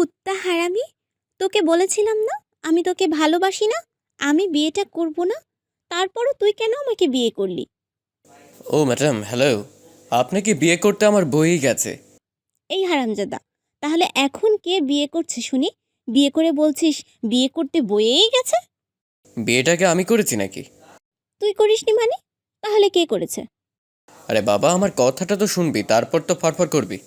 কুত্তা হারামি? তোকে বলেছিলাম না? আমি তোকে ভালোবাসি না? আমি বিয়েটা করব না? তারপরও তুই কেন আমাকে বিয়ে করলি? ও ম্যাডাম হ্যালো। আপনাকে বিয়ে করতে আমার বই গেছে? এই হারামজাদা তাহলে এখন কে বিয়ে করছে শুনি? বিয়ে করে বলছিস বিয়ে করতে বয়েই গেছে? বিয়েটাকে আমি করেছি নাকি? তুই করিসনি মানে? তাহলে কে করেছে? আরে বাবা আমার কথাটা তো শুনবি তারপর তো ফরফর করবি।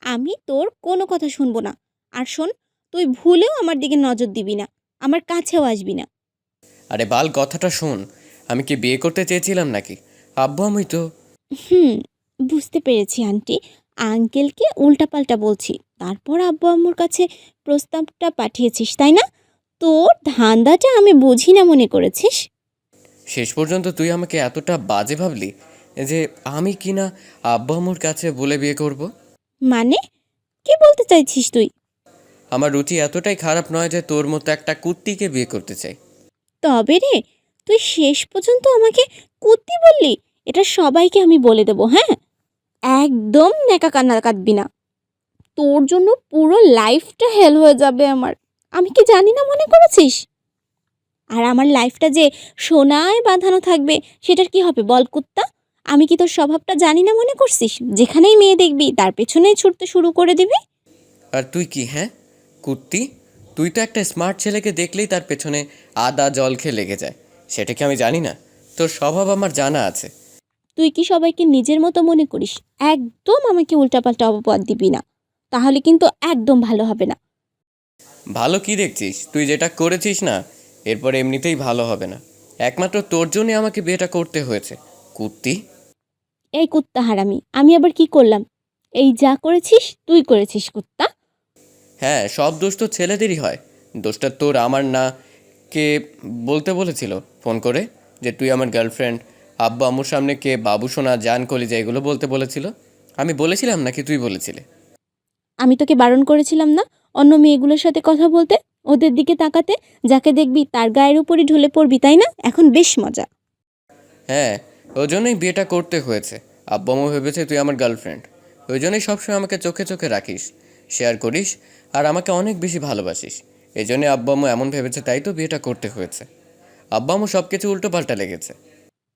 আমি তোর কোনো কথা শুনব না। আর শোন তুই ভুলেও আমার দিকে নজর দিবি না আমার কাছেও আসবি না। আরে বাল কথাটা শোন আমি কি বিয়ে করতে চেয়েছিলাম নাকি? আব্বু আমি তো। হুম বুঝতে পেরেছি আন্টি আঙ্কেলকে উল্টাপাল্টা বলছি তারপর আব্বু আম্মুর কাছে প্রস্তাবটা পাঠিয়েছিস তাই না? তোর ধান্দাটা আমি বুঝি না মনে করেছিস? শেষ পর্যন্ত তুই আমাকে এতটা বাজে ভাবলি যে আমি কিনা আব্বু আম্মুর কাছে বলে বিয়ে করব। মানে? কি বলতে চাইছিস তুই? আমার রুচি এতটাই খারাপ নয় যে তোর মতো একটা কুত্তিকে বিয়ে করতে চাই। তবে রে তুই শেষ পর্যন্ত আমাকে কুত্তি বললি? এটা সবাইকে আমি বলে দেবো হ্যাঁ? একদম নেকা কান্না কাঁদবি না। তোর জন্য পুরো লাইফটা হেল হয়ে যাবে আমার। আমি কি জানি না মনে করেছিস? আর আমার লাইফটা যে সোনায় বাঁধানো থাকবে সেটার কি হবে বল কুত্তা? আমি কি তোর স্বভাবটা জানি না মনে করছিস? যেখানেই মেয়ে দেখবি তার পেছনেই ছুটতে শুরু করে দিবি। আর তুই কি হ্যাঁ? কুত্তি তুই তো একটা স্মার্ট ছেলেকে দেখলেই তার পেছনে আদা জল খেয়ে লেগে যায়। সেটা কি আমি জানি না? তোর স্বভাব আমার জানা আছে। তুই কি সবাইকে নিজের মতো মনে করিস? একদম আমাকে উল্টাপাল্টা অপবাদ দিবি না। তাহলে কিন্তু একদম ভালো হবে না। ভালো কি দেখছিস? তুই যেটা করেছিস না এরপর এমনিতেই ভালো হবে না। একমাত্র তোর জন্যই আমাকে বিয়েটা করতে হয়েছে। কুত্তি? এই কুত্তা হারামি আমি আবার কি করলাম? এই যা করেছিস তুই করেছিস কুত্তা। হ্যাঁ সব দোষ তো ছেলেদেরই হয়। দোষটা তোর আমার না। কে বলতে বলেছিল ফোন করে যে তুই আমার গার্লফ্রেন্ড আব্বু আম্মুর সামনে কে বাবু সোনা জান কলিজা এগুলো বলতে বলেছিল। আমি বলেছিলাম নাকি তুই বলেছিলে? আমি তোকে বারণ করেছিলাম না? অন্য মেয়েগুলোর সাথে কথা বলতে ওদের দিকে তাকাতে যাকে দেখবি তার গায়ের উপরই ঢলে পড়বি তাই না? এখন বেশ মজা। হ্যাঁ ওই জন্যই বিয়েটা করতে হয়েছে। আব্বা আম্মু ভেবেছে তুই আমার গার্লফ্রেন্ড ওই জন্যই সবসময় আমাকে চোখে চোখে রাখিস। শেয়ার করিস আর আমাকে অনেক বেশি ভালোবাসিস। এই জন্যে আব্বু আম্মু এমন ভেবেছে তাই তো বিয়েটা করতে হয়েছে। আব্বু আম্মু সব কিছু উল্টো পাল্টা লেগেছে।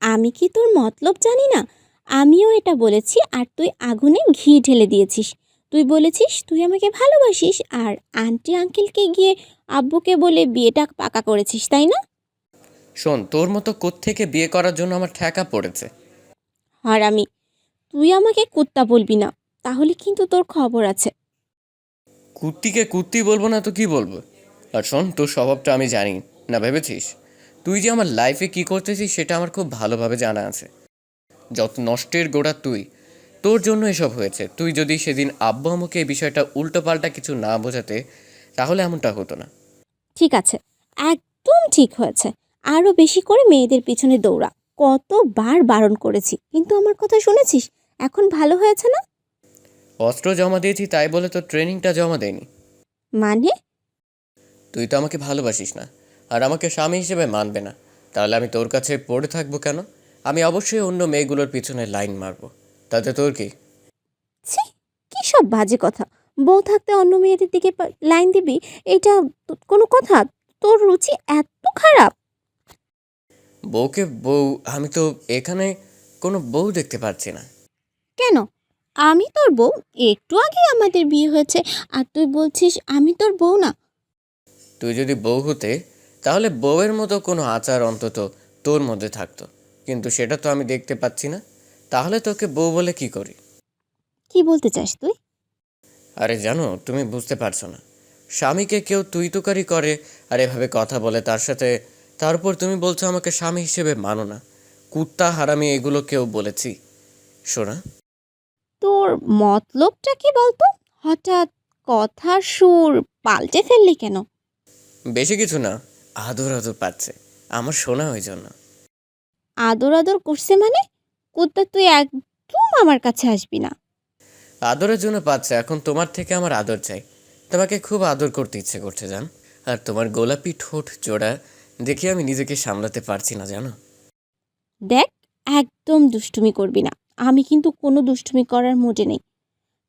আমি কি তোর মতলব জানি না? আমিও এটা বলেছি আর তুই আগুনে ঘি ঢেলে দিয়েছিস। তুই বলেছিস তুই আমাকে ভালোবাসিস আর আন্টি আঙ্কেলকে গিয়ে আব্বুকে বলে বিয়েটা পাকা করেছিস তাই না? শোন তোর মতো কোত্থেকে বিয়ে করার জন্য আমার ঠেকা পড়েছে। আর আমি তুই আমাকে কুত্তা বলবি না। তাহলে কিন্তু তোর খবর আছে। কুত্তিকে কুত্তি বলব না তো কি বলব? আর শোন, তোর স্বভাবটা আমি জানি, না ভেবেছিস? তুই যে আমার লাইফে কি করতেছিস সেটা আমার খুব ভালোভাবে জানা আছে। যত নষ্টের গোড়া তুই, তোর জন্য এসব হয়েছে। তুই যদি সেদিন আব্বু আমাকে এই বিষয়টা উল্টো পাল্টা কিছু না বোঝাতে, তাহলে এমনটা হতো না। ঠিক আছে, একদম ঠিক হয়েছে। আরও বেশি করে মেয়েদের পিছনে দৌড়া। কতবার বারণ করেছি, কিন্তু আমার কথা শুনেছিস? এখন ভালো হয়েছে না? অস্ত্র জমা দিয়েছি তাই বলে তো ট্রেনিংটা জমা দেয়নি। মানে? তুই তো আমাকে ভালোবাসিস না আর আমাকে স্বামী হিসেবে মানবে না। তাহলে আমি তোর কাছে পড়ে থাকব কেন? আমি অবশ্যই অন্য মেয়েগুলোর পিছনে লাইন মারবো। তাতে তোর কি? ছি কী সব বাজে কথা। বউ থাকতে অন্য মেয়েদের দিকে পা- লাইন দিবি? এটা তো- কোনো কথা? তোর রুচি এত খারাপ। বউকে বউ আমি তো এখানে কোনো বউ দেখতে পাচ্ছি না। কেন? আমি তোর বউ? একটু আগে আমাদের বিয়ে হয়েছে। আর তুই বলছিস আমি তোর বউ না। তুই যদি বউ হতে তাহলে বউয়ের মতো কোনো আচার অন্তত তোর মধ্যে থাকতো। কিন্তু সেটা তো আমি দেখতে পাচ্ছি না। তাহলে তোকে বউ বলে কি করি? কি বলতে চাস তুই? আরে জানো তুমি বুঝতে পারছ না। স্বামীকে কেউ তুই তুকারি করে আর এভাবে কথা বলে তার সাথে তারপর তুমি বলছো আমাকে স্বামী হিসেবে মানো না। কুত্তা হারামি এগুলো কেউ বলেছি। শোনা তোর মতলবটা কি বলতো? হঠাৎ কথার সুর পাল্টে ফেললি কেন? বেশি কিছু না আদর আদর পাচ্ছে আমার শোনা ওই জন্য। আদর আদর করছে মানে? কুত্তা তুই একদম আমার কাছে আসবি না। আদরের জন্য পাচ্ছে এখন তোমার থেকে আমার আদর চাই। তোমাকে খুব আদর করতে ইচ্ছে করছে জান। আর তোমার গোলাপি ঠোঁট জোড়া দেখে আমি নিজেকে সামলাতে পারছি না জানো। দেখ একদম দুষ্টুমি করবি না। আমি কিন্তু কোনো দুষ্টুমি করার মুডে নেই।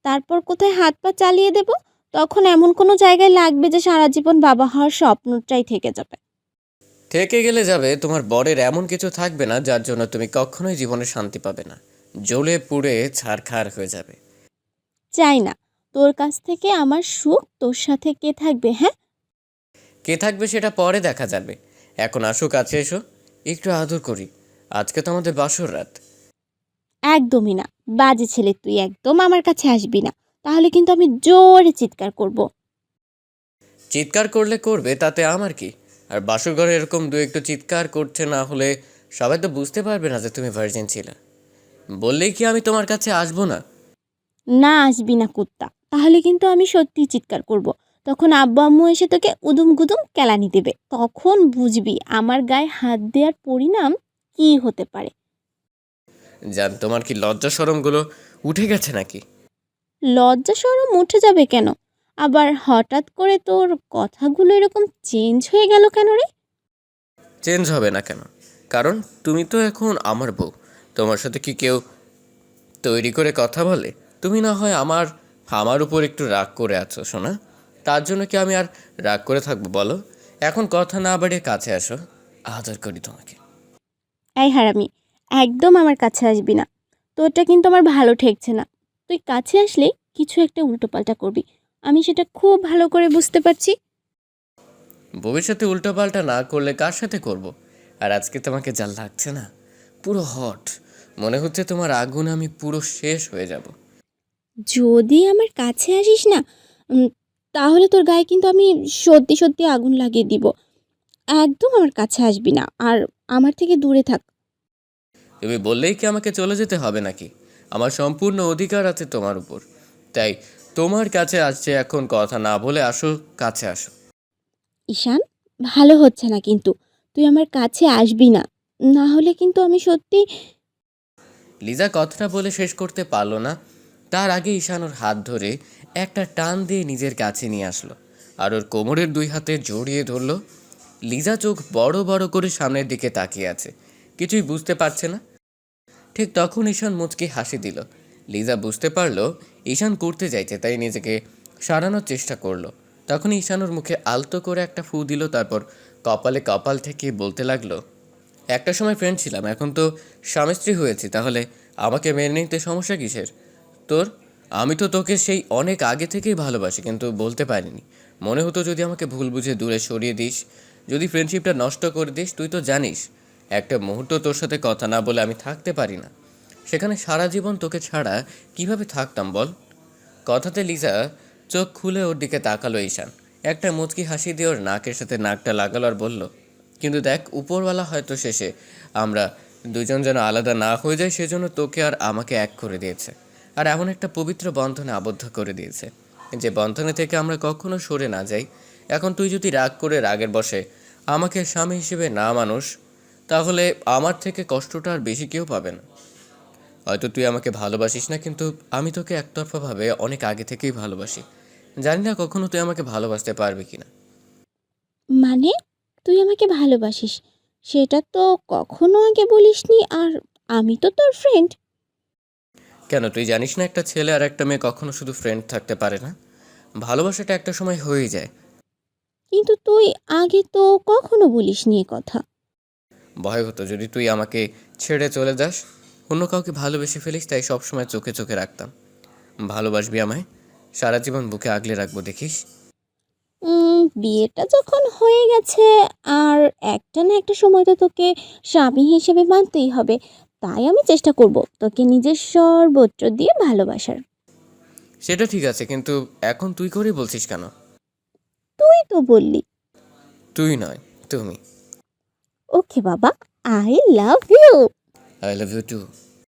তারপর কোথায় হাত পা চালিয়ে দেব? তখন এমন কোনো জায়গায় লাগবে যে সারা জীবন বাবা হওয়ার স্বপ্নটাই থেকে যাবে। থেকে গেলে যাবে তোমার বরের এমন কিছু থাকবে না যার জন্য তুমি কখনোই জীবনে শান্তি পাবে না। জ্বলে পুড়ে ছাড়খার হয়ে যাবে। চাই না। তোর কাছ থেকে আমার সুখ তোর সাথে কে থাকবে হ্যাঁ? কে থাকবে সেটা পরে দেখা যাবে। এখন আসো কাছে এসো। একটু আদর করি। আজকে তো আমাদের বাসর রাত। একদমই না। বাজে ছেলে তুই একদম আমার কাছে আসবি না। তাহলে কিন্তু আমি জোরে চিৎকার করব। চিৎকার করলে করবে তাতে আমার কি? আর বাসর ঘরে এরকম দু একটু চিৎকার করছে না হলে সবাই তো বুঝতে পারবে না যে তুমি ভার্জিন ছিলে। বললেই কি আমি তোমার কাছে আসব না? না আসবি না কুত্তা। তাহলে কিন্তু আমি সত্যি চিৎকার করব। তখন আব্বু আম্মু এসে তোকে উদুম গুদুম কেলানি দেবে। তখন বুঝবি আমার গায়ে হাত দেওয়ার পরিণাম কি হতে পারে। জান তোমার কি লজ্জা সরমগুলো উঠে গেছে নাকি? লজ্জা সরম উঠে যাবে কেন? আবার হঠাৎ করে তোর কথাগুলো এরকম চেঞ্জ হয়ে গেল কেন রে? চেঞ্জ হবে না কেন? কারণ তুমি তো এখন আমার বউ। তোমার সাথে কি কেউ তৈরি করে কথা বলে? তুমি না হয় আমার আমার উপর একটু রাগ করে আছো শোনা তার জন্য কি আমি আর রাগ করে থাকব বলো? এখন কথা না বাড়িয়ে কাছে আসো। আদর করি তোমাকে। এই হারামি একদম আমার কাছে আসবি না। তোরটা কিন্তু আমার ভালো ঠেকছে না। তুই কাছে আসলে কিছু একটা উল্টোপাল্টা করবি। আমি সেটা খুব ভালো করে বুঝতে পারছি। ভবিষ্যতে উল্টোপাল্টা না করলে কার সাথে করব? আর আজকে তোমাকে যা লাগছে না পুরো হট। মনে হচ্ছে তোমার আগুন আমি পুরো শেষ হয়ে যাব। যদি আমার কাছে আসিস না উম, তাহলে তোর গায়ে কিন্তু আমি সত্যি সত্যি আগুন লাগিয়ে দিব। একদম আমার কাছে আসবি না। আর আমার থেকে দূরে থাক। তুমি বললেই কি আমাকে চলে যেতে হবে নাকি? আমার সম্পূর্ণ অধিকার আছে তোমার উপর। তাই তোমার কাছে আসছে এখন কথা না বলে আসো কাছে আসো। ঈশান ভালো হচ্ছে না কিন্তু। তুই আমার কাছে আসবি না। না হলে কিন্তু আমি সত্যি লিজা কথাটা বলে শেষ করতে পারল না। তার আগে ঈশানোর হাত ধরে একটা টান দিয়ে নিজের কাছে নিয়ে আসলো আর ওর কোমরের দুই হাতে জড়িয়ে ধরলো। লিজা চোখ বড় বড় করে সামনের দিকে তাকিয়ে আছে। কিছুই বুঝতে পারছে না। ঠিক তখন ঈশান মুচকি হাসি দিল। লিজা বুঝতে পারল, ঈশান করতে চাইছে, তাই নিজেকে সারানোর চেষ্টা করল। তখন ঈশানোর মুখে আলতো করে একটা ফু দিল, তারপর কপালে কপাল থেকে বলতে লাগল, একটা সময় ফ্রেন্ড ছিলাম, এখন তো স্বামী স্ত্রী হয়েছি, তাহলে আমাকে মেনে নিতে সমস্যা কিসের? তোর? আমি তো তোকে সেই অনেক আগে থেকেই ভালোবাসি, কিন্তু বলতে পারিনি। মনে হতো যদি আমাকে ভুল বুঝে দূরে সরিয়ে দিস, যদি ফ্রেন্ডশিপটা নষ্ট করে দিস, তুই তো জানিস একটা মুহূর্ত তোর সাথে কথা না বলে আমি থাকতে পারি না। সেখানে সারা জীবন তোকে ছাড়া কীভাবে থাকতাম বল? কথাতে লিজা চোখ খুলে ওর দিকে তাকালো ঈশান। একটা মুচকি হাসি দিয়ে ওর নাকের সাথে নাকটা লাগালো আর বলল, কিন্তু দেখ, উপরওয়ালা হয়তো শেষে। আমরা দুজন যেন আলাদা না হয়ে যায়, সেজন্য তোকে আর আমাকে এক করে দিয়েছে। আর এমন একটা পবিত্র বন্ধনে আবদ্ধ করে দিয়েছে, যে বন্ধনে থেকে আমরা কখনো সরে না যাই। এখন তুই যদি রাগ করে রাগের বসে আমাকে স্বামী হিসেবে না মানুষ তাহলে আমার থেকে কষ্টটা আর বেশি কেউ পাবে না। হয়তো তুই আমাকে ভালোবাসিস না কিন্তু আমি তোকে একতরফাভাবে অনেক আগে থেকেই ভালোবাসি। জানি না কখনো তুই আমাকে ভালোবাসতে পারবি কিনা। মানে? তুই আমাকে ভালোবাসিস? সেটা তো কখনো আগে বলিসনি আর আমি তো তোর ফ্রেন্ড কেন তুই জানিস না একটা ছেলে আর একটা মেয়ে কখনো শুধু ফ্রেন্ড থাকতে পারে না? ভালোবাসাটা একটা সময় হয়ে যায়। কিন্তু তুই আগে তো কখনো বলিসনি এ কথা। ভয় হতো যদি তুই আমাকে ছেড়ে চলে যাস অন্য কাউকে ভালোবেসে ফেলিস তাই সবসময় চোখে চোখে রাখতাম। ভালোবাসবি আমায় সারা জীবন বুকে আগলে রাখব দেখিস? বিয়েটা যখন হয়ে গেছে আর একটা না একটা সময় তো তোকে স্বামী হিসেবে মানতেই হবে। তাই আমি চেষ্টা করব তোকে নিজের সর্বোচ্চ দিয়ে ভালোবাসার। সেটা ঠিক আছে কিন্তু এখন তুই করে বলছিস কেন? তুই তো বললি। তুই নয় তুমি। ওকে বাবা I love you I love you too